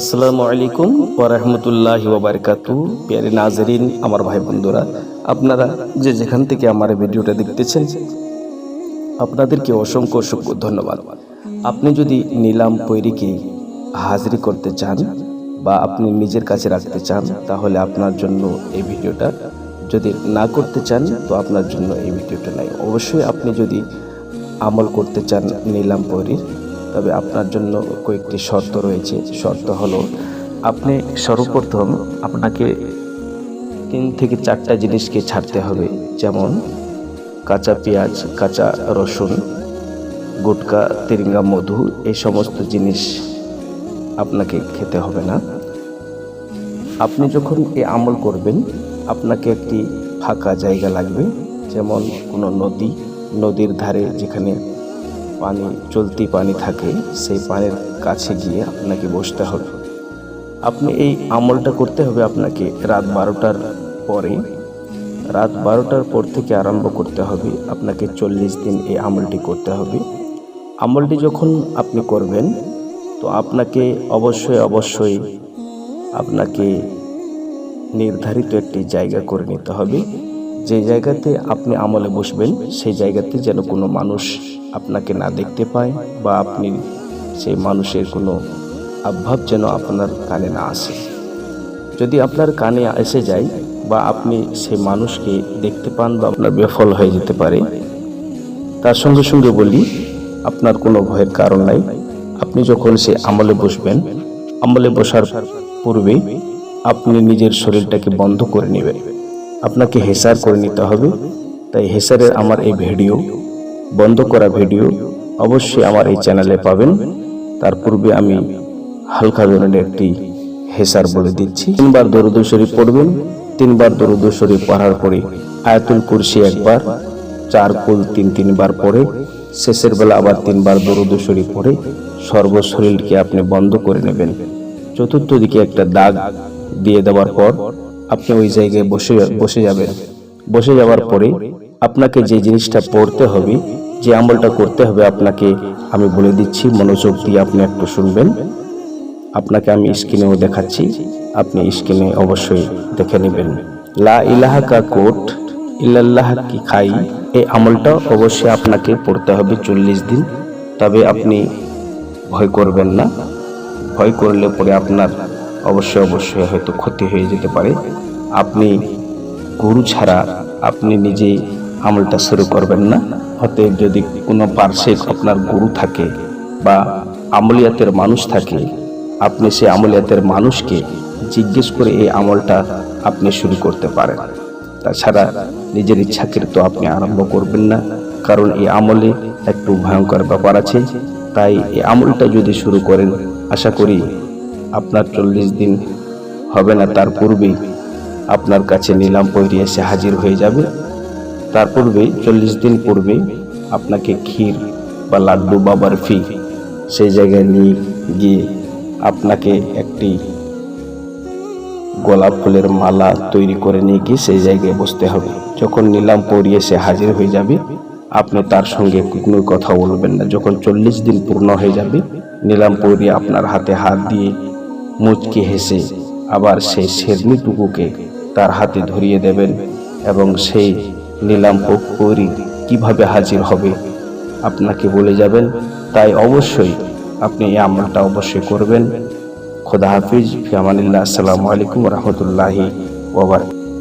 আসসালামু আলাইকুম ওরহমতুল্লাহি ওবরকাতু প্যারে নাজরিন, আমার ভাই বন্ধুরা, আপনারা যে যেখান থেকে আমার ভিডিওটা দেখতেছেন, আপনাদেরকে অসংখ্য অসংখ্য ধন্যবাদ। আপনি যদি নিলাম পৈরিকে হাজিরি করতে চান বা আপনি নিজের কাছে রাখতে চান, তাহলে আপনার জন্য এই ভিডিওটা যদি না করতে চান, তো আপনার জন্য এই ভিডিওটা নাই। অবশ্যই আপনি যদি আমল করতে চান নিলাম পৈরির তবে আপনার জন্য কয়েকটি শর্ত রয়েছে। শর্ত হলো, আপনি সর্বপ্রথম আপনাকে তিন থেকে চারটা জিনিসকে ছাড়তে হবে। যেমন, কাঁচা পেঁয়াজ, কাঁচা রসুন, গুটকা, তিরিঙ্গা, মধু, এই সমস্ত জিনিস আপনাকে খেতে হবে না। আপনি যখন এই আমল করবেন, আপনাকে একটি ফাঁকা জায়গা লাগবে। যেমন কোনো নদী, নদীর ধারে যেখানে পানি, চলতি পানি থাকে, সেই পানির কাছে গিয়ে আপনাকে বসতে হবে। আপনি এই আমলটা করতে হবে আপনাকে রাত বারোটার পরে। রাত বারোটার পর থেকে আরম্ভ করতে হবে, আপনাকে চল্লিশ দিন এই আমলটি করতে হবে। আমলটি যখন আপনি করবেন, তো আপনাকে অবশ্যই অবশ্যই আপনাকে নির্ধারিত একটি জায়গা করে নিতে হবে। যে জায়গাতে আপনি আমলে বসবেন, সেই জায়গাতে যেন কোনো মানুষ আপনাকে না দেখতে পায় বা আপনি সেই মানুষের কোনো আভাব যেন আপনার কানে না আসে। যদি আপনার কানে এসে যায় বা আপনি সেই মানুষকে দেখতে পান বা আপনার বিফল হয়ে যেতে পারে, তার সঙ্গে সঙ্গে বলি, আপনার কোনো ভয়ের কারণ নাই। আপনি যখন সে আমলে বসবেন, আমলে বসার পূর্বে আপনি নিজের শরীরটাকে বন্ধ করে নেবেন। আপনাকে হেসার করে নিতে হবে। তাই হেসারের আমার এই ভিডিও বন্ধ করা ভিডিও অবশ্যই আমার এই চ্যানেলে পাবেন। তার পূর্বে আমি হালকা ধরনের একটি হেসার বলে দিচ্ছি। তিনবার দরুদ শরীফ পড়বেন, তিনবার দরুদ শরীফ পড়ার পরে আয়াতুল কুরসি একবার, চার কুল তিন তিনবার পড়ে, শেষের বেলা আবার তিনবার দরুদ শরীফ পড়ে, সর্বশরীরকে আপনি বন্ধ করে নেবেন। চতুর্থ দিকে একটা দাগ দিয়ে দেওয়ার পর আপনি ওই জায়গায় বসে বসে যাবেন। বসে যাওয়ার পরে আপনাকে যে জিনিসটা পড়তে হবে যে আমলটা করতে হবে আপনাকে, আমি বলে দিচ্ছি, মনোযোগ দিয়ে আপনি একটু শুনবেন। আপনাকে আমি স্ক্রিনেও দেখাচ্ছি, আপনি স্ক্রিনে অবশ্যই দেখে নেবেন। লা ইলাহা কা কোট, ইল্লাল্লাহ কি খাই, এই আমলটা অবশ্যই আপনাকে পড়তে হবে চল্লিশ দিন। তবে আপনি ভয় করবেন না। ভয় করলে পরে আপনার অবশ্যই অবশ্যই হয়তো ক্ষতি হয়ে যেতে পারে। আপনি গুরু ছাড়া আপনি নিজেই আমলটা শুরু করবেন না। অতএব যদি কোনো পার্শ্বিক আপনার গুরু থাকে বা আমলিয়াতের মানুষ থাকে, আপনি সে আমলিয়াতের মানুষকে জিজ্ঞেস করে এই আমলটা আপনি শুরু করতে পারেন। তাছাড়া নিজের ইচ্ছাকৃত আপনি আরম্ভ করবেন না, কারণ এই আমলে একটু ভয়ঙ্কর ব্যাপার আছে। তাই এই আমলটা যদি শুরু করেন, আশা করি আপনার চল্লিশ দিন হবে না। তার পূর্বেই আপনার কাছে নিলাম পৈরি এসে হাজির হয়ে যাবে। তার পূর্বে চল্লিশ দিন পূর্বে আপনাকে ক্ষীর বা লাড্ডু বা বরফি সেই জায়গায় নিয়ে গিয়ে আপনাকে একটি গোলাপ ফুলের মালা তৈরি করে নিয়ে গিয়ে সেই জায়গায় বসতে হবে। যখন নিলাম, পরিয়ে সে হাজির হয়ে যাবে, আপনি তার সঙ্গে কোনো কথা বলবেন না। যখন চল্লিশ দিন পূর্ণ হয়ে যাবে, নিলাম, পরিয়ে আপনার হাতে হাত দিয়ে মুচকি হেসে আবার সেই শেরনিটুকুকে তার হাতে ধরিয়ে দেবেন এবং সেই নিলাম করি, কীভাবে হাজির হবে? আপনাকে বলে যাবেন, তাই অবশ্যই আপনি এই আমলটা অবশ্যই করবেন। খোদা হাফিজ ফিয়ামানিল্লা আসসালামু আলাইকুম রহমতুল্লাহি ওবার